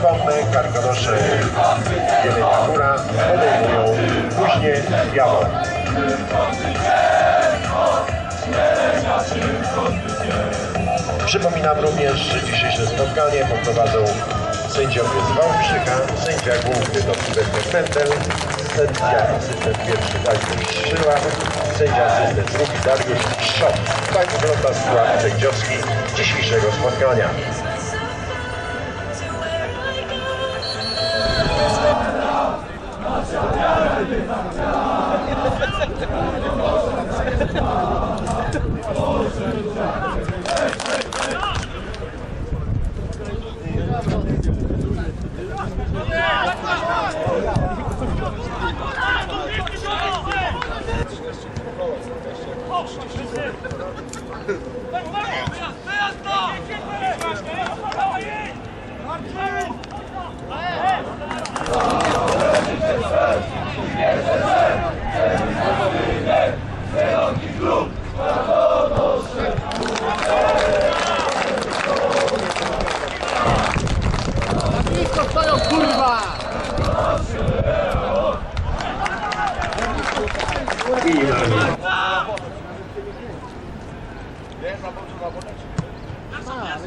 Przypomnę, karkonosze Jelenia Góra podejmują później Jawor. Przypominam również, że dzisiejsze spotkanie poprowadzą sędziowie z Wałbrzycha, sędzia główny dr Mentel, sędzia asystent pierwszy Dariusz Szyła, sędzia asystent drugi Dariusz Trzop. Tak wygląda skład sędziowski dzisiejszego spotkania.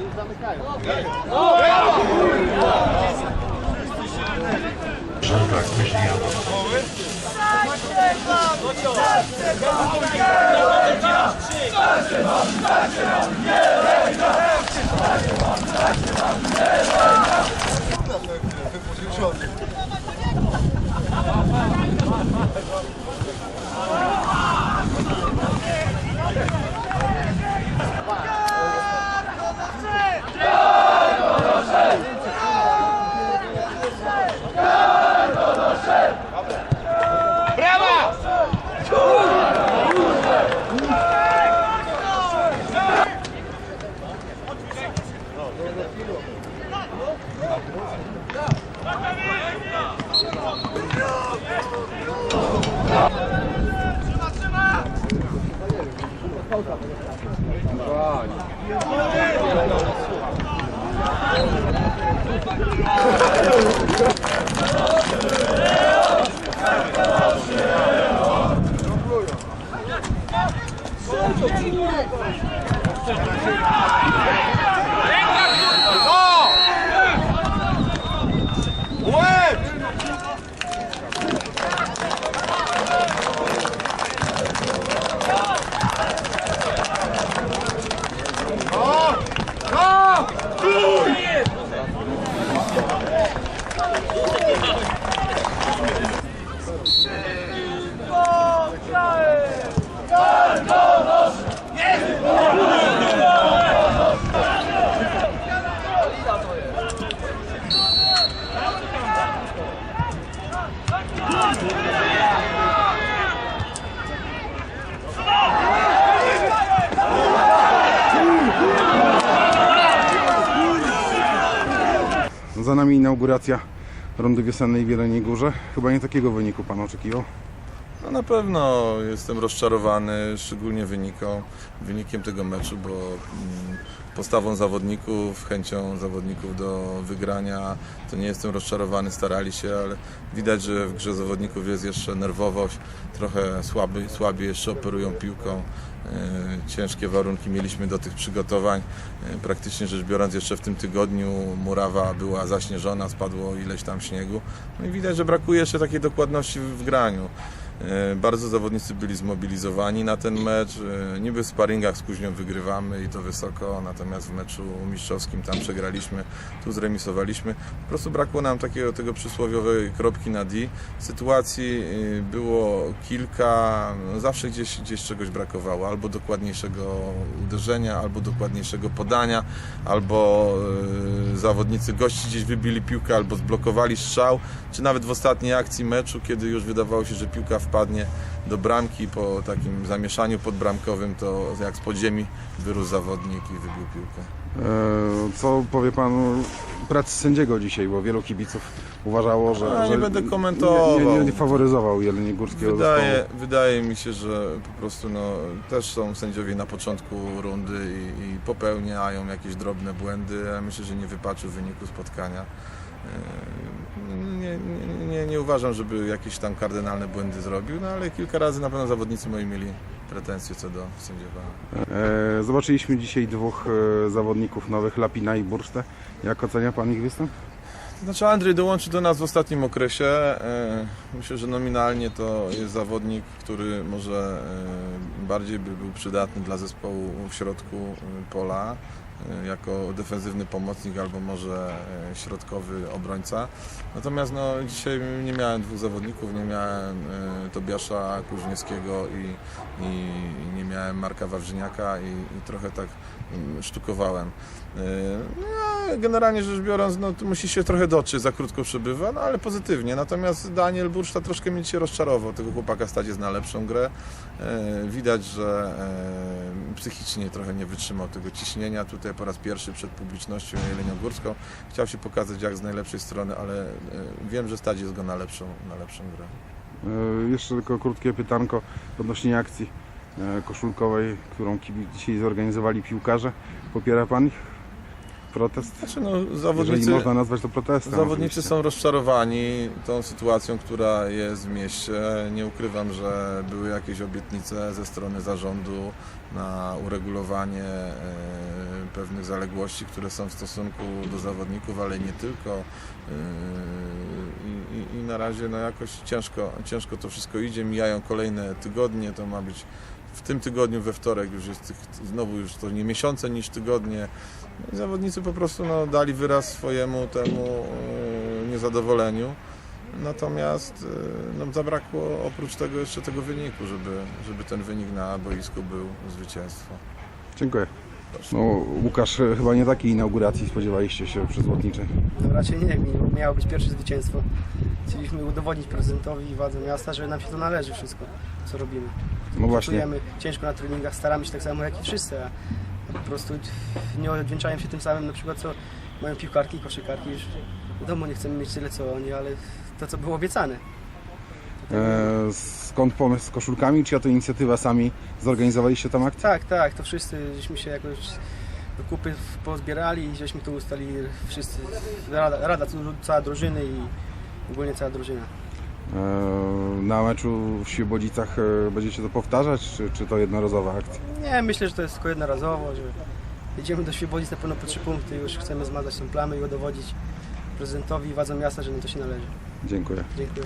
już zamykają. O, Żebrak później jadą. Zatrzymam! Zatrzymam! Zatrzymam! Nie! Zatrzymam! Zatrzymam! Zatrzymam! Żądrak myśli Za nami inauguracja rondy wiosennej w Jeleniej Górze. Chyba nie takiego wyniku Pan oczekiwał. No na pewno jestem rozczarowany, szczególnie wyniką, wynikiem tego meczu, bo mm, postawą zawodników, chęcią zawodników do wygrania, to nie jestem rozczarowany, starali się, ale widać, że w grze zawodników jest jeszcze nerwowość, trochę słaby, słabiej jeszcze operują piłką. E, Ciężkie warunki mieliśmy do tych przygotowań. E, Praktycznie rzecz biorąc, jeszcze w tym tygodniu murawa była zaśnieżona, spadło ileś tam śniegu. No i widać, że brakuje jeszcze takiej dokładności w graniu. E, Bardzo zawodnicy byli zmobilizowani na ten mecz. E, Niby w sparingach z Kuźnią wygrywamy i to wysoko, natomiast w meczu mistrzowskim tam przegraliśmy, tu zremisowaliśmy. Po prostu brakło nam takiego tego przysłowiowej kropki na D. Sytuacji e, było kilka, no zawsze gdzieś, gdzieś czegoś brakowało. Albo dokładniejszego uderzenia, albo dokładniejszego podania, albo zawodnicy gości gdzieś wybili piłkę, albo zblokowali strzał, czy nawet w ostatniej akcji meczu, kiedy już wydawało się, że piłka wpadnie do bramki po takim zamieszaniu podbramkowym, to jak z podziemi wyrósł zawodnik i wybił piłkę. E, Co powie Pan o pracy sędziego dzisiaj, bo wielu kibiców uważało, że, No, nie że będę komentował. Nie, nie, nie faworyzował Jeleni Górskiego Wydaje, wydaje mi się, że po prostu no, też są sędziowie na początku rundy i, i popełniają jakieś drobne błędy, a myślę, że nie wypaczył w wyniku spotkania. Nie, nie, nie, nie uważam, żeby jakieś tam kardynalne błędy zrobił, no ale kilka razy na pewno zawodnicy moi mieli pretensje co do sędziowania. E, zobaczyliśmy dzisiaj dwóch e, zawodników nowych, Lapina i Bursztę. Jak ocenia Pan ich występ? Znaczy Andrzej dołączył do nas w ostatnim okresie. E, Myślę, że nominalnie to jest zawodnik, który może e, bardziej by był przydatny dla zespołu w środku e, pola e, jako defensywny pomocnik albo może e, środkowy obrońca. Natomiast no, dzisiaj nie miałem dwóch zawodników, nie miałem Tobiasza Kuźniewskiego i, i, miałem Marka Wawrzyniaka i, i trochę tak mm, sztukowałem. E, No, generalnie rzecz biorąc, no, musi się trochę dotrzeć, za krótko przebywa, no ale pozytywnie. Natomiast Daniel Burszta troszkę mnie dzisiaj rozczarował. Tego chłopaka stać jest na lepszą grę. E, widać, że e, psychicznie trochę nie wytrzymał tego ciśnienia. Tutaj po raz pierwszy przed publicznością Jelenią Górską. Chciał się pokazać jak z najlepszej strony, ale wiem, że stać jest go na lepszą, na lepszą grę. Jeszcze tylko krótkie pytanko odnośnie akcji koszulkowej, którą dzisiaj zorganizowali piłkarze. Popiera Pan ich? Protest? Znaczy, no, Jeżeli zawodnicy, można nazwać to protestem. Zawodnicy oczywiście. są rozczarowani tą sytuacją, która jest w mieście. Nie ukrywam, że były jakieś obietnice ze strony zarządu na uregulowanie e, pewnych zaległości, które są w stosunku do zawodników, ale nie tylko. E, I, i, I na razie no jakoś ciężko, ciężko to wszystko idzie. Mijają kolejne tygodnie, to ma być w tym tygodniu we wtorek już jest tych, znowu już to nie miesiące niż tygodnie. No i zawodnicy po prostu no, dali wyraz swojemu temu e, niezadowoleniu. Natomiast e, no, zabrakło oprócz tego jeszcze tego wyniku, żeby, żeby ten wynik na boisku był zwycięstwo. Dziękuję. No, Łukasz, e, chyba nie takiej inauguracji spodziewaliście się przy Złotniczej. No raczej nie, mi- miało być pierwsze zwycięstwo. Chcieliśmy udowodnić prezydentowi i władze miasta, że nam się to należy wszystko, co robimy. No właśnie. Ciężko na treningach, staramy się tak samo jak i wszyscy, a po prostu nie odwdzięczają się tym samym na przykład co mają piłkarki i koszykarki. Już wiadomo, nie chcemy mieć tyle co oni, ale to co było obiecane. E, skąd pomysł z koszulkami? Czy ja to inicjatywa sami zorganizowaliście tam akcję? Tak, tak, to wszyscy żeśmy się jakoś do kupy pozbierali i żeśmy to ustali wszyscy, rada, rada cała drużyny i ogólnie cała drużyna. E, na meczu w Świebodzicach e, będziecie to powtarzać, czy, czy to jednorazowa akcja? Nie, myślę, że to jest tylko jednorazowo, że jedziemy do Świebodzic na pewno po trzy punkty, już chcemy zmazać tą plamę i udowodnić prezydentowi i władzom miasta, że nam to się należy. Dziękuję. Dziękuję.